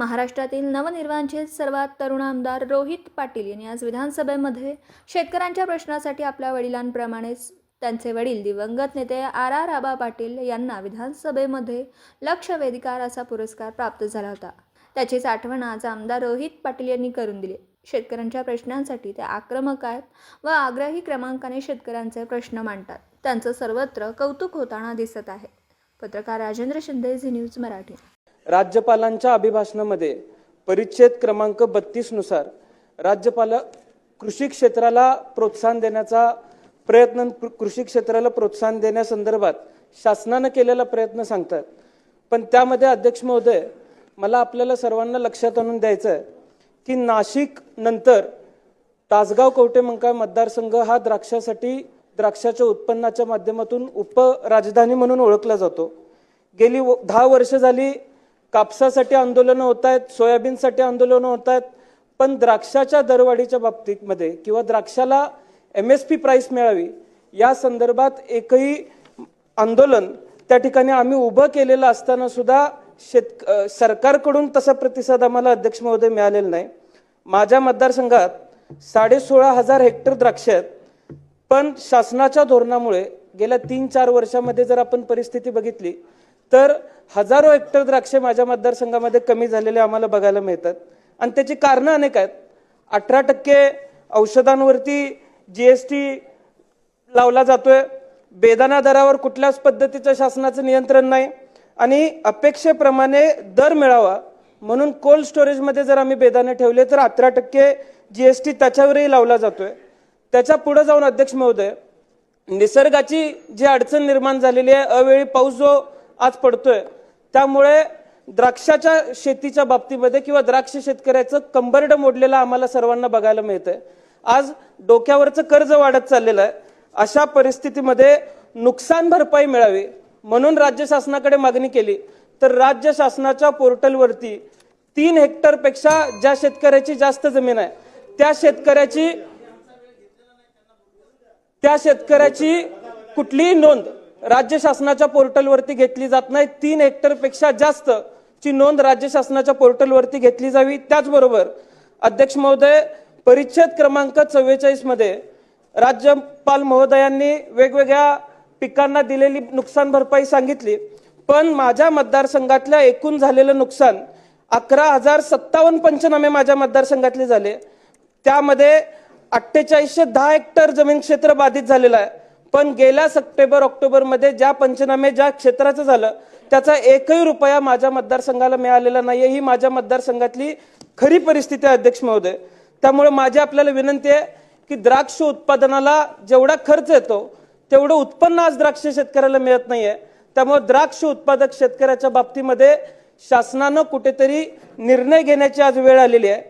महाराष्ट्रातील नवनिर्वांचित सर्वात तरुण आमदार रोहित पाटील यांनी आज विधानसभेमध्ये शेतकऱ्यांच्या प्रश्नासाठी आपल्या वडिलांप्रमाणेच त्यांचे वडील दिवंगत नेते आर आर आबा पाटील यांना विधानसभेमध्ये लक्ष वेधिकार असा पुरस्कार प्राप्त झाला होता. त्याचीच आठवण आज आमदार रोहित पाटील यांनी करून दिली. शेतकऱ्यांच्या प्रश्नांसाठी ते आक्रमक आहेत व आग्रही क्रमांकाने शेतकऱ्यांचे प्रश्न मांडतात. त्यांचं सर्वत्र कौतुक होताना दिसत आहे. पत्रकार राजेंद्र शिंदे झी न्यूज मराठी. राज्यपालांच्या अभिभाषणामध्ये परिच्छेद क्रमांक बत्तीसनुसार राज्यपाल कृषी क्षेत्राला प्रोत्साहन देण्याचा प्रयत्न कृषी क्षेत्राला प्रोत्साहन देण्यासंदर्भात शासनानं केलेला प्रयत्न सांगतात. पण त्यामध्ये अध्यक्ष महोदय मला आपल्याला सर्वांना लक्षात आणून द्यायचं आहे की नाशिक नंतर तासगाव कवटेमंकाळ मतदारसंघ हा द्राक्षासाठी द्राक्षाच्या उत्पन्नाच्या माध्यमातून उपराजधानी म्हणून ओळखला जातो. गेली व- दहा वर्ष झाली कापसासाठी आंदोलनं होत आहेत सोयाबीनसाठी आंदोलनं होत आहेत पण द्राक्षाच्या दरवाढीच्या बाबतीमध्ये किंवा द्राक्षाला एम एस पी प्राईस मिळावी या संदर्भात एकही आंदोलन त्या ठिकाणी आम्ही उभं केलेलं असताना सुद्धा शेत सरकारकडून तसा प्रतिसाद आम्हाला अध्यक्ष महोदय मिळालेला नाही. माझ्या मतदारसंघात साडे सोळा हजार हेक्टर द्राक्ष आहेत पण शासनाच्या धोरणामुळे गेल्या तीन चार वर्षामध्ये जर आपण परिस्थिती बघितली तर हजारो हेक्टर द्राक्षे माझ्या मतदारसंघामध्ये कमी झालेले आम्हाला बघायला मिळतात. आणि त्याची कारणं अनेक आहेत. अठरा टक्के औषधांवरती जी एस टी लावला जातोय. बेदाना दरावर कुठल्याच पद्धतीचं शासनाचं नियंत्रण नाही. आणि अपेक्षेप्रमाणे दर मिळावा म्हणून कोल्ड स्टोरेजमध्ये जर आम्ही बेदाने ठेवले तर अठरा टक्के जी एस टी त्याच्यावरही लावला जातोय. त्याच्या पुढे जाऊन अध्यक्ष महोदय निसर्गाची जी अडचण निर्माण झालेली आहे अवेळी पाऊस जो आज पडतोय. त्यामुळे द्राक्षाच्या शेतीच्या बाबतीमध्ये किंवा द्राक्ष शेतकऱ्याचं कंबरड मोडलेलं आम्हाला सर्वांना बघायला मिळतंय. आज डोक्यावरचं कर्ज वाढत चाललेलं आहे. अशा परिस्थितीमध्ये नुकसान भरपाई मिळावी म्हणून राज्य शासनाकडे मागणी केली. तर राज्य शासनाच्या पोर्टलवरती तीन हेक्टरपेक्षा ज्या शेतकऱ्याची जास्त जमीन आहे त्या शेतकऱ्याची त्या शेतकऱ्याची कुठलीही नोंद राज्य शासनाच्या पोर्टलवरती घेतली जात नाही. तीन हेक्टरपेक्षा जास्त ची नोंद राज्य शासनाच्या पोर्टलवरती घेतली जावी. त्याचबरोबर अध्यक्ष महोदय परिच्छेद क्रमांक चव्वेचाळीसमध्ये राज्यपाल महोदयांनी वेगवेगळ्या पिकांना दिलेली नुकसान भरपाई सांगितली. पण माझ्या मतदारसंघातल्या एकूण झालेलं नुकसान अकरा हजार सत्तावन्न पंचनामे माझ्या मतदारसंघातले झाले. त्यामध्ये अठ्ठेचाळीसशे दहा हेक्टर जमीन क्षेत्र बाधित झालेलं आहे. पण गेल्या सप्टेंबर ऑक्टोबरमध्ये ज्या पंचनामे ज्या क्षेत्राचं झालं त्याचा एकही रुपया माझ्या मतदारसंघाला मिळालेला नाही ही माझ्या मतदारसंघातली खरी परिस्थिती आहे अध्यक्ष महोदय. त्यामुळे माझी आपल्याला विनंती आहे की द्राक्ष उत्पादनाला जेवढा खर्च येतो तेवढं उत्पन्न आज द्राक्ष शेतकऱ्याला मिळत नाही आहे त्यामुळे द्राक्ष उत्पादक शेतकऱ्याच्या बाबतीमध्ये शासनानं कुठेतरी निर्णय घेण्याची आज वेळ आलेली आहे.